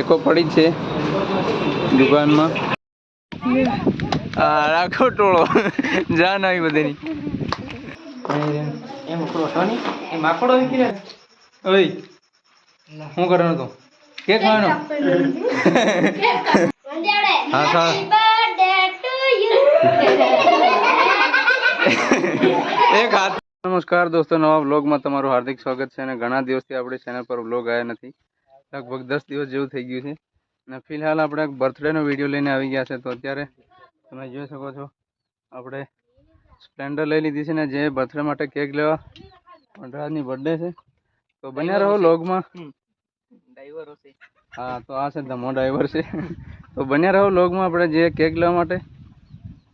ટેકો પડી છે દુકાનમાં. આ રાખો ટોળો. જાન આવી બધીની. એમ ઉપરો હતો નહીં? એ માકડો ઓય શું કરવાનો તો? કેક ખાવાનો? હા સા એક હાથ. નમસ્કાર દોસ્તો નવા વ્લોગમાં તમારું હાર્દિક સ્વાગત છે અને ઘણા દિવસથી આપણે ચેનલ પર વ્લોગ આવ્યા નથી. લગભગ દસ દિવસ જેવું થઈ ગયું છે. અને ફિલહાલ આપણે બર્થડેનો વીડિયો લઈને આવી ગયા છે તો અત્યારે તમે જોઈ શકો છો આપણે સ્પ્લેન્ડર લઈ લીધી છે ને જે બર્થડે માટે કેક લેવા. પંડરાજની બર્થડે છે. તો બન્યા રહો લોગમાં. ડ્રાઈવરો છે હા તો આ છે ધમો ડ્રાઈવર છે. તો બન્યા રહો લોગમાં આપણે જે કેક લેવા માટે.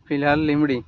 ફિલહાલ લીમડી.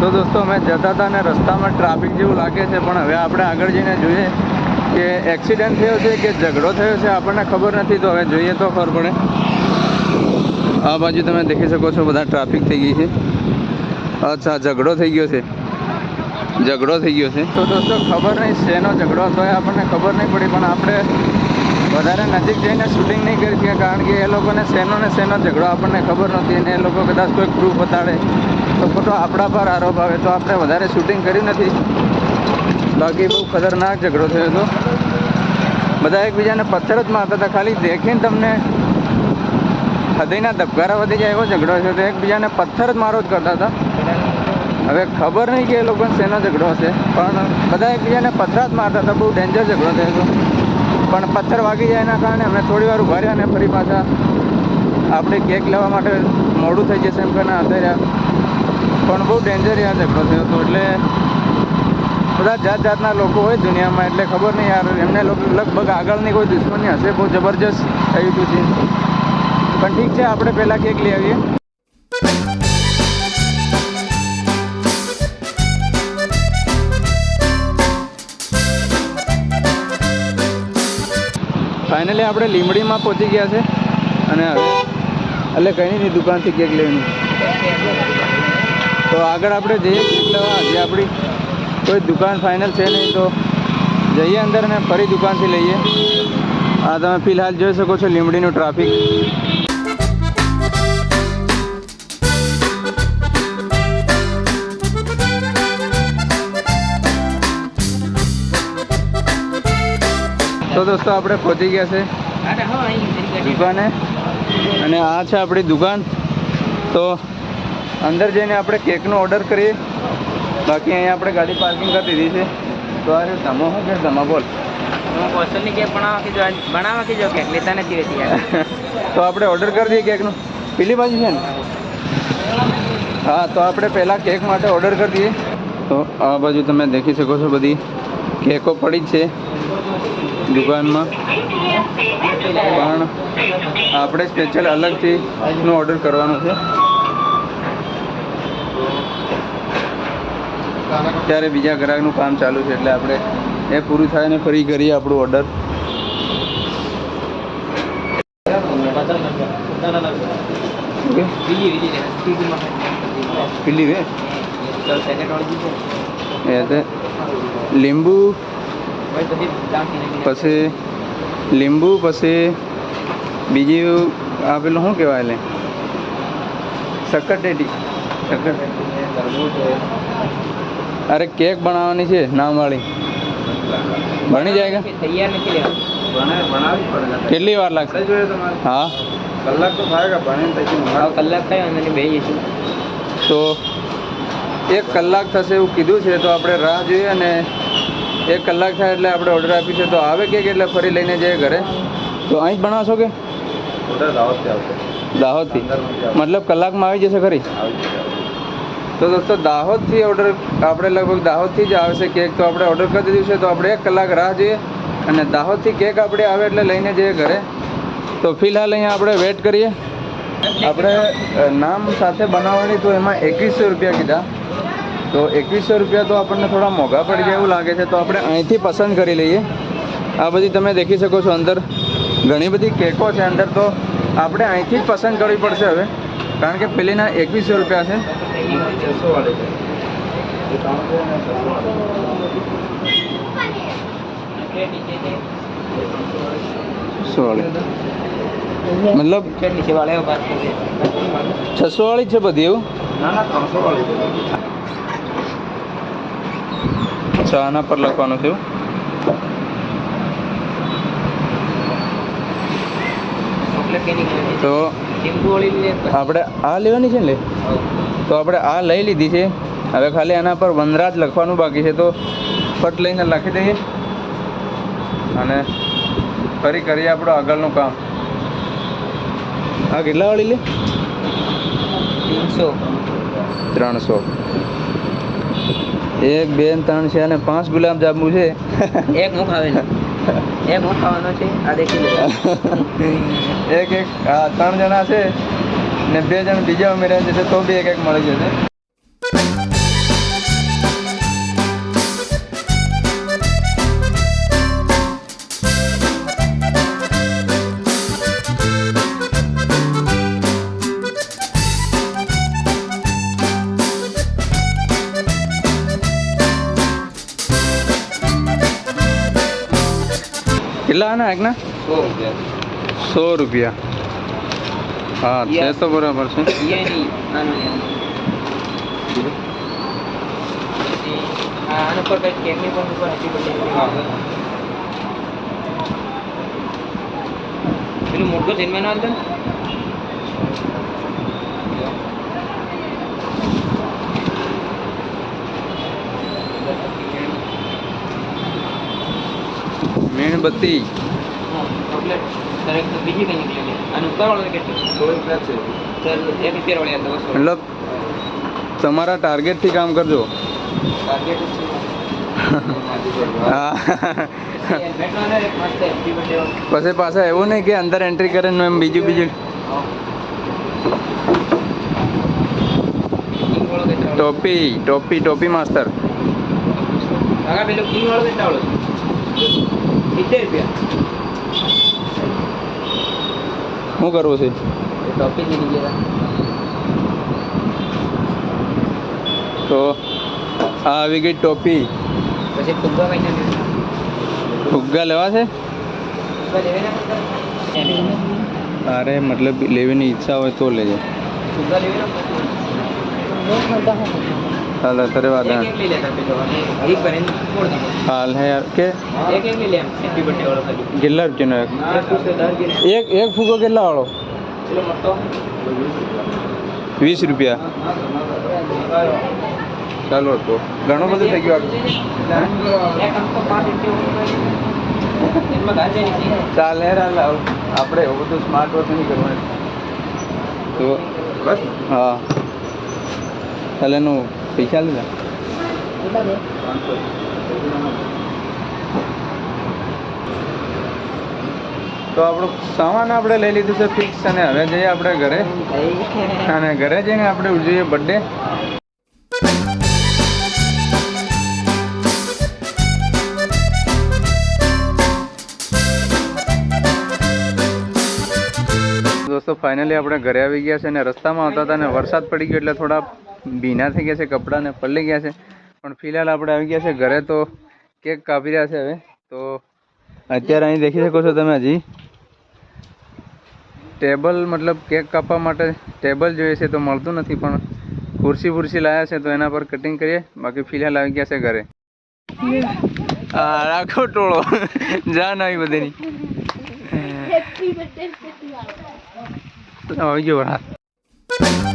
તો દોસ્તો, અમે જતા હતા અને રસ્તામાં ટ્રાફિક જેવું લાગે છે, પણ હવે આપણે આગળ જઈને જોઈએ કે એક્સિડન્ટ થયો છે કે ઝઘડો થયો છે, આપણને ખબર નથી, તો હવે જોઈએ તો ખબર પડે. આ બાજુ તમે દેખી શકો છો, બધા ટ્રાફિક થઈ ગઈ છે. અચ્છા, ઝઘડો થઈ ગયો છે. ઝઘડો થઈ ગયો છે. તો દોસ્તો, ખબર નહીં, શેનો ઝઘડો હતો એ આપણને ખબર નહીં પડી, પણ આપણે વધારે નજીક જઈને શૂટિંગ નહીં કરી શકીએ કારણ કે એ લોકોને શેનો ને શેનો ઝઘડો આપણને ખબર નહોતી અને એ લોકો કદાચ કોઈ પ્રૂફ બતાડે તો ખોટો આપણા પર આરોપ આવે, તો આપણે વધારે શૂટિંગ કર્યું નથી. બાકી બહુ ખતરનાક ઝઘડો થયો હતો. બધા એકબીજાને પથ્થર જ મારતા હતા. ખાલી દેખીને તમને હૃદયના ધબકારા વધી જાય એવો ઝઘડો છે તો એકબીજાને પથ્થર જ મારો જ કરતા હતા. હવે ખબર નહીં કે એ લોકોને શેનો ઝઘડો હશે, પણ બધા એકબીજાને પથ્થર જ મારતા હતા. બહુ ડેન્જર ઝઘડો થયો હતો. પણ પથ્થર વાગી જાય એના કારણે અમે થોડી વાર ઊભા રહ્યા ને ફરી પાછા આપણે કેક લેવા માટે મોડું થઈ જશે એમ કરીને રહ્યા. પણ બહુ ડેન્જર યાર ઝઘડો થયો હતો. એટલે બધા જાત જાતના લોકો હોય દુનિયામાં, એટલે ખબર નહીં યાર, એમને લગભગ આગળની કોઈ દુશ્મની હશે બહુ જબરજસ્ત થયું હતું છે પણ ઠીક છે, આપણે પહેલાં કેક લઈ આવીએ. ફાઇનલી આપણે લીમડીમાં પહોંચી ગયા છે. અને હવે એટલે કંઈ નહીં, દુકાનથી કેક લેવાની. તો આગળ આપણે જઈએ કેક લેવા. જે આપણી કોઈ દુકાન ફાઇનલ છે નહીં, તો જઈએ અંદર અને ફરી દુકાનથી લઈએ. આ તમે ફિલહાલ જોઈ શકો છો લીમડીનું ટ્રાફિક તો દોસ્તો આપણે પહોંચી ગયા છે અરે દુકાને. અને આ છે આપણી દુકાન. તો અંદર જઈને આપણે કેકનો ઓર્ડર કરીએ. બાકી અહીંયા આપણે ગાડી પાર્કિંગ કરી દીધી છે. તો આ રહ્યો ધમો શું કે ધમા બોલ. હું કોસ્ટલની કેક બનાવવા બનાવવા કીધું કેક? લેતા નથી રહેતી યાર. તો આપણે ઓર્ડર કરી દઈએ કેકનો. પેલી બાજુ છે ને? હા તો આપણે પહેલાં કેક માટે ઓર્ડર કરી દઈએ. તો આ બાજુ તમે દેખી શકો છો બધી. કેકો પડી જ છે. દુકાનમાં. પણ આપણે સ્પેશિયલ અલગથી નો ઓર્ડર કરવાનો છે. ત્યારે બીજા ગ્રાહકનું કામ ચાલુ છે એટલે આપણે એ પૂરું થાય ને ફરી કરીએ આપણું ઓર્ડર પેલી વે? લીંબુ પછી લીંબુ, પછી બીજું આ પેલું શું કહેવાય એટલે? શક્કરટેટી. શક્કર અરે કેક બનાવવાની છે નામવાળી બની જાય તૈયાર કેટલી વાર લાગશે? હા. કલાક તો થાય કલાક થાય બે જઈશું તો એક કલાક થશે એવું કીધું છે, તો આપણે રાહ જોઈએ અને એક કલાક થાય એટલે આપણે ઓર્ડર આપીશું તો આવે કે એટલે ફરી લઈને જઈએ ઘરે. તો અહીં જ ભણાવશો કે? આવશે. દાહોદથી? મતલબ કલાકમાં આવી જશે ખરી તો દોસ્તો દાહોદથી ઓર્ડર આપણે લગભગ દાહોદથી જ આવે છે કેક. તો આપણે ઓર્ડર કરી દીધું છે. તો આપણે એક કલાક રાહ જોઈએ. અને દાહોદથી કેક આપણે આવે એટલે લઈને જઈએ ઘરે. તો ફિલહાલ અહીંયા આપણે વેટ કરીએ. આપણે નામ સાથે બનાવવાની તો એમાં એકવીસો રૂપિયા કીધા. તો એકવીસો રૂપિયા તો આપણને થોડા મોંઘા પડી જાય એવું લાગે છે, તો આપણે અહીંથી પસંદ કરી લઈએ. આ બધી તમે દેખી શકો છો અંદર. ઘણી બધી કેકો છે અંદર, તો આપણે અહીંથી જ પસંદ કરવી પડશે હવે. કારણ કે પેલીના એકવીસો રૂપિયા છે. મતલબ. છસો વાળી છે બધી એવું? અચ્છા આના પર લખવાનું છે? તો આપણે આ લેવાની છે ને તો આપણે આ લઈ લીધી છે. હવે ખાલી આના પર વનરાજ લખવાનું બાકી છે. તો ફટ લઈને લખી દઈએ. અને ફરી કરીએ આપણું આગળનું કામ. આ કેટલા વાળી લે? ત્રણસો. ત્રણસો. એક બે ત્રણ છે અને પાંચ ગુલાબ જાંબુ છે. એક હું ખાવે એક હું ખાવાનો છે આ દેખી લો. એક એક ત્રણ જણા છે ને બે જણ બીજા ઉમેર્યા છે તો બી એક એક મળી જશે. કેટલા આના એકના સો રૂપિયા સો રૂપિયા હા છે તો બરાબર છે એ નહીં આનો નહીં આ આના પર કંઈક કેકની પણ ઉપર હતી બધી પેલું મોટો જન્મ ના અંદર મીણબત્તી ચોકલેટ સર એક તો બીજી કઈ નીકળેલી અને ઉપર વાળો કેટલું સો રૂપિયા છે સર એક રૂપિયા વાળી હતા બસો. મતલબ તમારા ટાર્ગેટથી કામ કરજો. પછી પાછા એવું નહીં કે અંદર એન્ટ્રી કરે ને એમ બીજું બીજું. ટોપી ટોપી ટોપી માસ્તર. પેલો કિંગ વાળો કેટલા વાળો સિત્તેર રૂપિયા શું કરવું છે? એ ટોપી ગયા તો આ આવી ગઈ ટોપી. પછી ફુગ્ગા લેવા. છે? અરે મતલબ લેવાની ઈચ્છા હોય તો લેજે. ફુગ્ગા લેવાના ચાલો તારે વાત હાલ હે યાર કે? કેટલા રૂપિયાનો એક. એક ફૂગો કેટલા વાળો. વીસ રૂપિયા. ચાલો તો ઘણો બધું થઈ ગયું ચાલ હેર હાલ આપણે એવું બધું સ્માર્ટ વર્ક નહીં કરવાનું. તો બસ. હા. ચાલ એનું પૈસા લીધા તો આપણું સામાન આપણે લઈ લીધું છે ફિક્સ અને હવે જઈએ આપણે ઘરે. અને ઘરે જઈને આપણે ઉજવીએ બર્થડે દોસ્તો ફાઇનલી આપણે ઘરે આવી ગયા છે અને રસ્તામાં આવતા હતા અને વરસાદ પડી ગયો એટલે થોડા ભીના થઈ ગયા છે કપડાને પલળી ગયા છે. પણ ફિલહાલ આપણે આવી ગયા છે ઘરે તો કેક કાપી રહ્યા છે હવે. તો અત્યારે અહીં દેખી શકો છો તમે હજી. ટેબલ મતલબ કેક કાપવા માટે ટેબલ જોઈએ છે તો મળતું નથી પણ ખુરશી ફુરશી લાયા છે તો એના પર કટિંગ કરીએ. બાકી ફિલહાલ આવી ગયા છે ઘરે. રાખો ટોળો. જાન આવી બધીની. આવી ગયો વરસાદ ભજીયા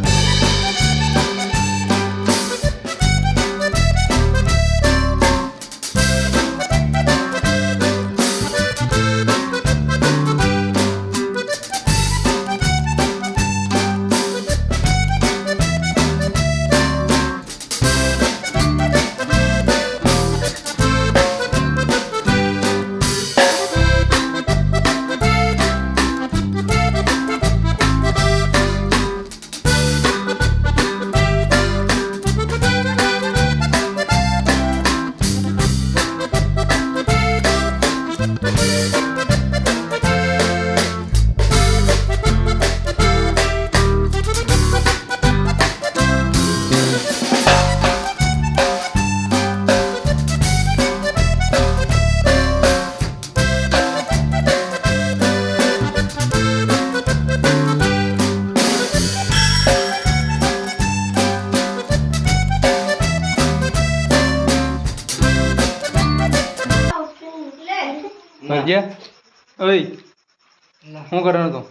શું કરવાનું તો?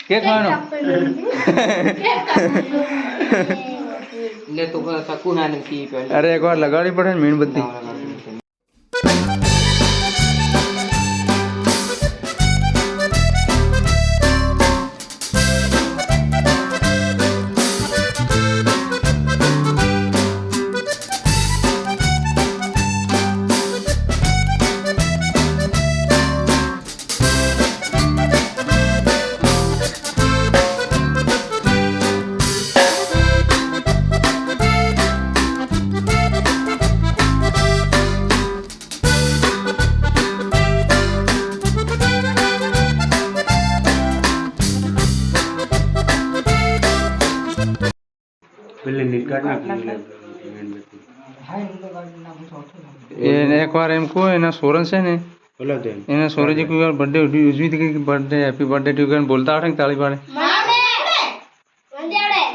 કેક ખાવાનું? એટલે એક વાર અરે લગાડવી પડે ને મીણબત્તી. એને એકવાર એમ કહો એના સોરન છે ને એના સોરેજી કોઈ વાર બર્થડે ઉજવી હતી કે બર્થડે હેપી બર્થડે ટુ કરીને બોલતા આવડે ને તાળી પાડે?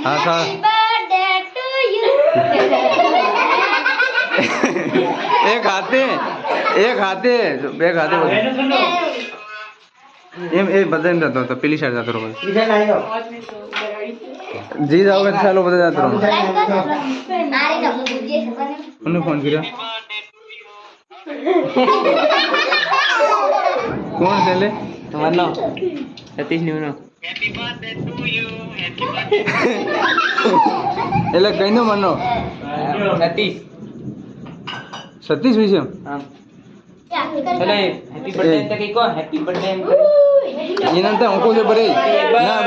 હા સા એક હાથે એક હાથે બે હાથે એમ એ બધા એમ જતો હતો પેલી સાઈડ જતો રહો જી જાઓ કે ચાલો બધા જતો રહો કોને ફોન કર્યો? કોણ છે લે તમારનો સતીશનું નો એટલે કઈનો મનો? સતીશ. સતીશ વિશે? હેપી બર્થડે તો કઈ કો હેપી બર્થડે એમ કરે એના તો અંકો છે બરે ના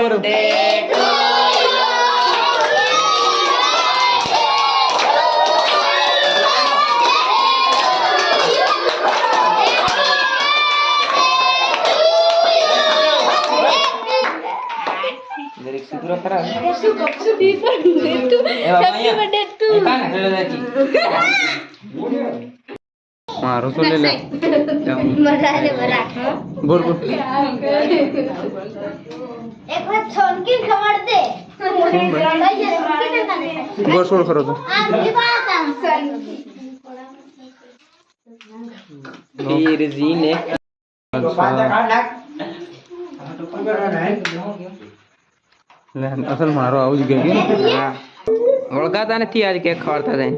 સૂત્રો ખરા એ બાબા અહીંયા એ કાને ચલો દાચી મારું તો લે લે બોલ બોલ એક વાર છોનકી ખબર દે ખરો તો જીને લે અસલ મારો આવું જ ગઈ કે હા ઓળખાતા નથી આજ કેક ખવાડતા થાય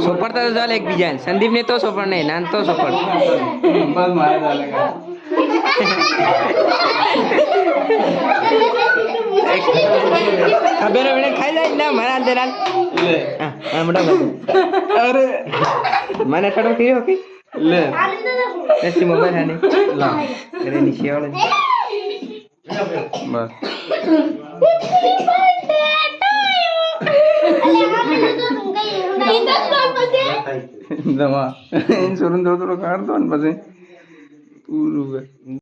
સોપડતા તો ચાલે એકબીજાને સંદીપ ને તો સોપડ નહીં નાન તો સોપડ બસ મારે ચાલે ખબર મને ખાઈ જાય ના મારા અંદર હાલ હા હા મોટા ભાઈ અરે મને થોડો કયો કે લે એસી મોબાઈલ હાને લા અરે નીચે વાળે બસ દવા થોડો થોડો કાઢતો ને પછી પૂરું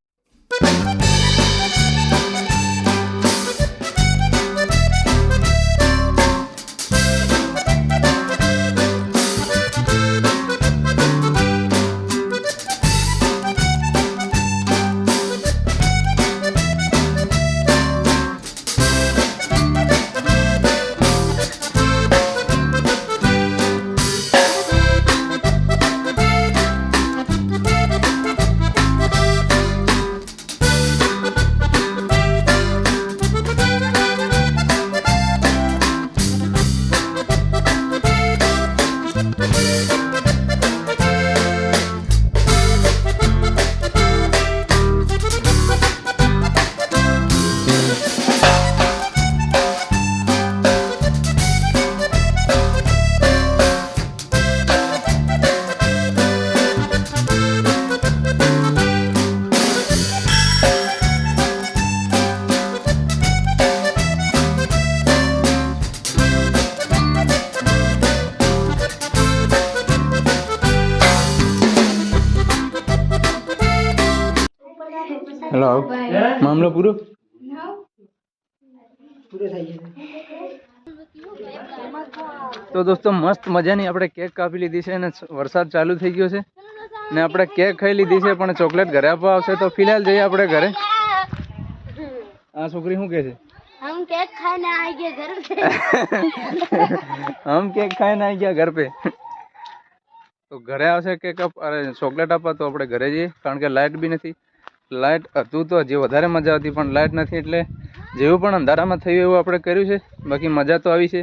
પૂરો તો દોસ્તો મસ્ત મજાની આપણે કેક કાપી લીધી છે અને વરસાદ ચાલુ થઈ ગયો છે. ને આપણે કેક ખાઈ લીધી છે પણ ચોકલેટ ઘરે આપવા આવશે. તો ફિલહાલ જઈએ આપણે ઘરે. આ છોકરી શું કે છે? હમ કેક ખાઈને આવી ગયા ઘર પે. તો ઘરે આવશે કેક અરે ચોકલેટ આપવા તો આપણે ઘરે જઈએ. કારણ કે લાઇટ બી નથી. લાઇટ હતું તો હજી વધારે મજા આવતી, પણ લાઇટ નથી એટલે જેવું પણ અંધારામાં થયું એવું આપણે કર્યું છે. બાકી મજા તો આવી છે.